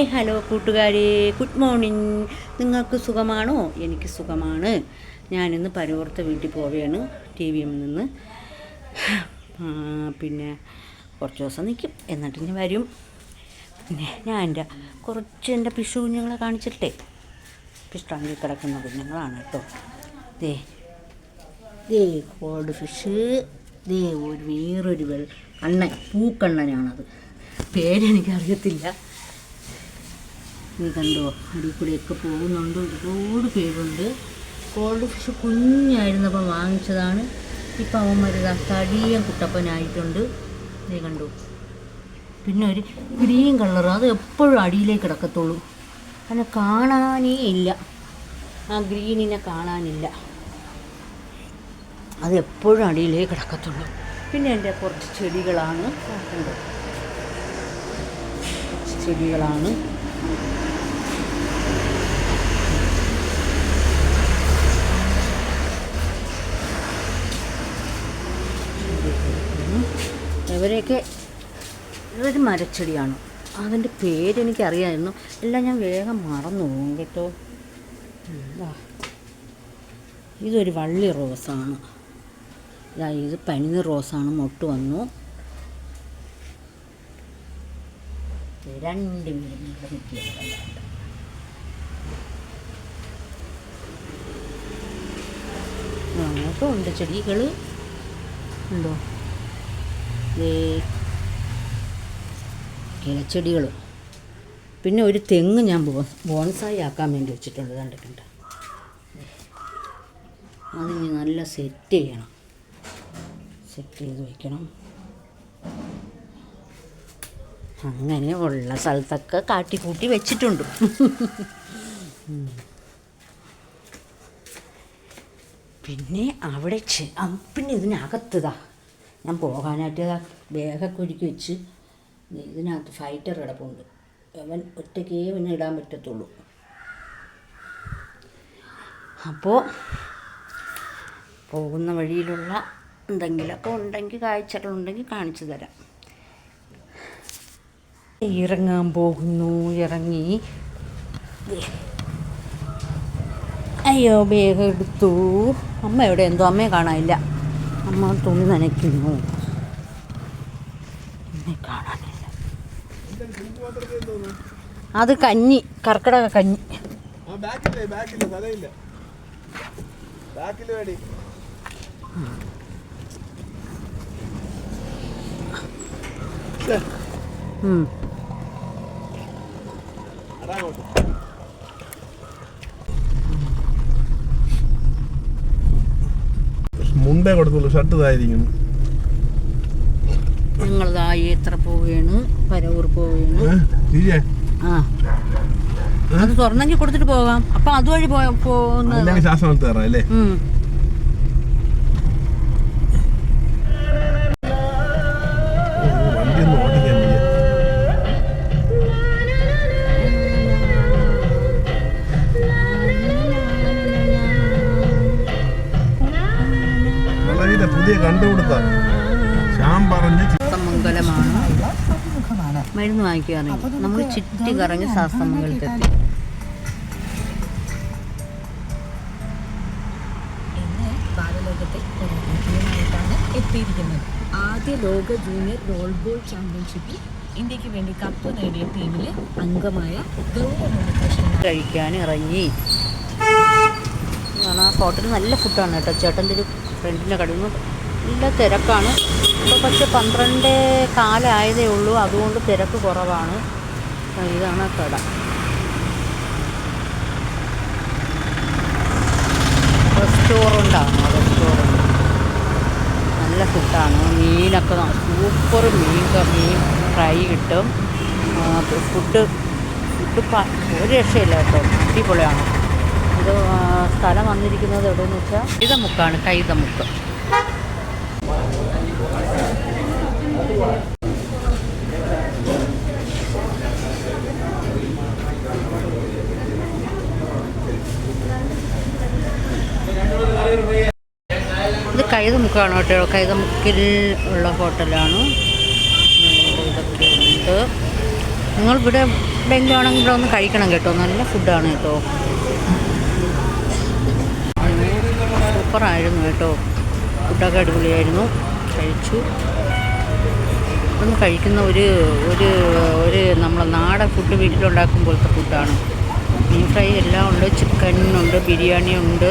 Hi hello കൂട്ടുകാരെ. Good morning. നിങ്ങൾക്ക് സുഖമാണോ? എനിക്ക് സുഖമാണ്. ഞാനിന്ന് പരുവർത്ത വീട്ടിൽ പോവുകയാണ്. ടി വി എമ്മിൽ നിന്ന് പിന്നെ കുറച്ച് ദിവസം നിൽക്കും എന്നിട്ട് ഇനി വരും. പിന്നെ ഞാൻ എന്റെ കുറച്ച് എന്റെ പിഷു കുഞ്ഞുങ്ങളെ കാണിച്ചിട്ടേ. പിഷ്ടാങ്കിൽ കിടക്കുന്ന കുഞ്ഞുങ്ങളാണ് കേട്ടോ. ദേ. ദേ കോൾഡ് ഫിഷ് ദേ ഒരു വേറൊരു വെൾ അണ്ണൻ പൂക്കണ്ണനാണത്. പേരെനിക്കറിയത്തില്ല. നീ കണ്ടോ? അടിയിൽ കൂടെയൊക്കെ പോകുന്നുണ്ട്. ഒരുപാട് പേരുണ്ട്. കോൾഡ് ഫിഷ് കുഞ്ഞായിരുന്നപ്പോൾ വാങ്ങിച്ചതാണ്. ഇപ്പം അവന്മാർ തടിയ കുട്ടപ്പനായിട്ടുണ്ട്. നീ കണ്ടു? പിന്നെ ഒരു ഗ്രീൻ കളർ അത് എപ്പോഴും അടിയിലേക്ക് കിടക്കത്തുള്ളൂ. അതിനെ കാണാനേ ഇല്ല. ആ ഗ്രീനിനെ കാണാനില്ല. അത് എപ്പോഴും അടിയിലേ കിടക്കത്തുള്ളൂ. പിന്നെ എന്റെ കുറച്ച് ചെടികളാണ്. ചെടികളാണ്. ഇവരെയൊക്കെ ഇതൊരു മരച്ചെടിയാണ്? അതിന്റെ പേരെനിക്കറിയായിരുന്നു എല്ലാം ഞാൻ വേഗം മറന്നു പോകും കേട്ടോ. ഇതൊരു വള്ളി റോസാണ്. ഇത് പനിനീർ റോസാണ്. മൊട്ട് വന്നു. രണ്ട് മീനുകൾ കണ്ടോ. അങ്ങോട്ടും ഉണ്ട് ചെടികൾ ഉണ്ടോ? ഇലച്ചെടികൾ പിന്നെ ഒരു തെങ്ങ് ഞാൻ ബോൺസായി ആക്കാൻ വേണ്ടി വെച്ചിട്ടുണ്ട്. കണ്ടിട്ടുണ്ട് അതിന് നല്ല സെറ്റ് ചെയ്യണം. സെറ്റ് ചെയ്ത് വയ്ക്കണം അങ്ങനെ ഉള്ള സ്ഥലത്തൊക്കെ കാട്ടിക്കൂട്ടി വെച്ചിട്ടുണ്ട്. പിന്നെ അവിടെ പിന്നെ ഇതിനകത്തതാ ഞാൻ പോകാനായിട്ട് ബാഗൊക്കെ ഒരുക്കി വെച്ച് ഇതിനകത്ത് ഫൈറ്റർ കിടപ്പുണ്ട്. അവൻ ഒറ്റയ്ക്കേ പിന്നെ ഇടാൻ പറ്റത്തുള്ളൂ. അപ്പോൾ പോകുന്ന വഴിയിലുള്ള എന്തെങ്കിലുമൊക്കെ ഉണ്ടെങ്കിൽ കാഴ്ചകളുണ്ടെങ്കിൽ കാണിച്ചു തരാം. ഇറങ്ങാൻ പോകുന്നു. ഇറങ്ങി. അയ്യോ ബാഗ് എടുത്തു. അമ്മ എവിടെ എന്തോ? അമ്മയെ കാണാനില്ല. അമ്മ തുണി നനയ്ക്കുന്നു. അമ്മയെ കാണാനില്ല. അത് കഞ്ഞി കർക്കിടക കഞ്ഞി. ഉം. മുണ്ടേ കൊടുത്തുള്ളൂ ഷർട്ട് ഇതായിരിക്കുന്നു. ഞങ്ങളിതാ എത്ര പോവുകയാണ് പരവൂർ പോവുകയാണ്. ആ. അത് തുറന്നെങ്കിൽ കൊടുത്തിട്ട് പോകാം. അപ്പൊ അതുവഴി പോകുന്നത് ശ്വാസം അല്ലേ? വളരെ പുതിയ കണ്ടുപിടുത്ത. ശ്യാം പറഞ്ഞ് മംഗലമാണ് മരുന്ന് വാങ്ങിക്കുകയാണെങ്കിൽ നമ്മൾ ചുറ്റി കറങ്ങി ശാസ്ത്രമംഗലത്തെത്തി. എത്തിയിരിക്കുന്നത്. ആദ്യ ലോക ജൂനിയർ റോൾബോൾ ചാമ്പ്യൻഷിപ്പിൽ ഇന്ത്യയ്ക്ക് വേണ്ടി കപ്പ് നേടിയ ടീമിലെ അംഗമായ ഗൗരവ കഴിക്കാൻ ഇറങ്ങി. ആ ഹോട്ടൽ. നല്ല ഫുഡാണ് കേട്ടോ. ചേട്ടന്റെ ഒരു ഫ്രണ്ടിന്റെ കടയിൽ നിന്ന് നല്ല തിരക്കാണ്. ഇപ്പോൾ പക്ഷെ പന്ത്രണ്ട് കാലമായതേ ഉള്ളൂ. അതുകൊണ്ട് തിരക്ക് കുറവാണ്. ഇതാണ് ആ കട. റെസ്റ്റോറന്റാണ് റെസ്റ്റോറന്റ് നല്ല ഫുഡാണ്. മീനൊക്കെ സൂപ്പർ മീൻ മീൻ ഫ്രൈ കിട്ടും. ഫുഡ് ഫുഡ് ഒരു രക്ഷയില്ല കേട്ടോ. അടിപൊളിയാണ്. ഇത് സ്ഥലം വന്നിരിക്കുന്നത് എവിടെയെന്ന് വെച്ചാൽ കൈതമുക്കാണ് കൈതമുക്ക്. ഇത് കൈതമുക്കാണ് കേട്ടോ. കൈതമുക്കിൽ ഉള്ള ഹോട്ടലാണ്. നിങ്ങൾ ഇവിടെ എവിടെയെങ്കിലും ആണെങ്കിൽ ഇവിടെ ഒന്ന് കഴിക്കണം കേട്ടോ. നല്ല ഫുഡാണ് കേട്ടോ. സൂപ്പറായിരുന്നു കേട്ടോ. ഫുഡൊക്കെ അടിപൊളിയായിരുന്നു. കഴിച്ചു. ഒന്ന് കഴിക്കുന്ന ഒരു ഒരു ഒരു നമ്മളെ നാടൻ ഫുഡ് വീട്ടിലുണ്ടാക്കും പോലത്തെ ഫുഡാണ് മീൻ ഫ്രൈ എല്ലാം ഉണ്ട് ചിക്കനുണ്ട് ബിരിയാണി ഉണ്ട്.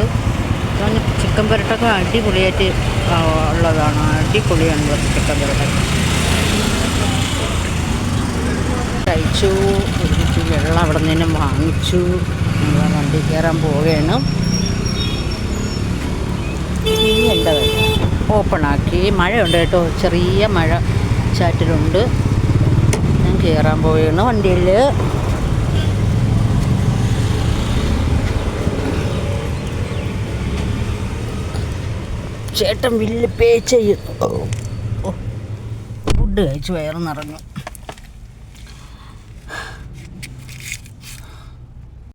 അങ്ങനെ ചിക്കൻ പുരട്ടൊക്കെ അടിപൊളിയായിട്ട് ഉള്ളതാണ്. അടിപൊളിയാണ് ചിക്കൻ പുരട്ട. കഴിച്ചു. വെള്ളം അവിടെ നിന്ന് വാങ്ങിച്ചു. നമ്മൾ വണ്ടി കയറാൻ പോവുകയാണ്. എന്റെ ഓപ്പണാക്കി. മഴയുണ്ട് കേട്ടോ. ചെറിയ മഴ ചാറ്റിലുണ്ട്. ഞാൻ കയറാൻ പോവുകയാണ് വണ്ടിയിൽ ചേട്ടൻ വില്ല് പേ ചെയ്യുന്നു. ഫുഡ് കഴിച്ച് വയറ് നിറഞ്ഞു.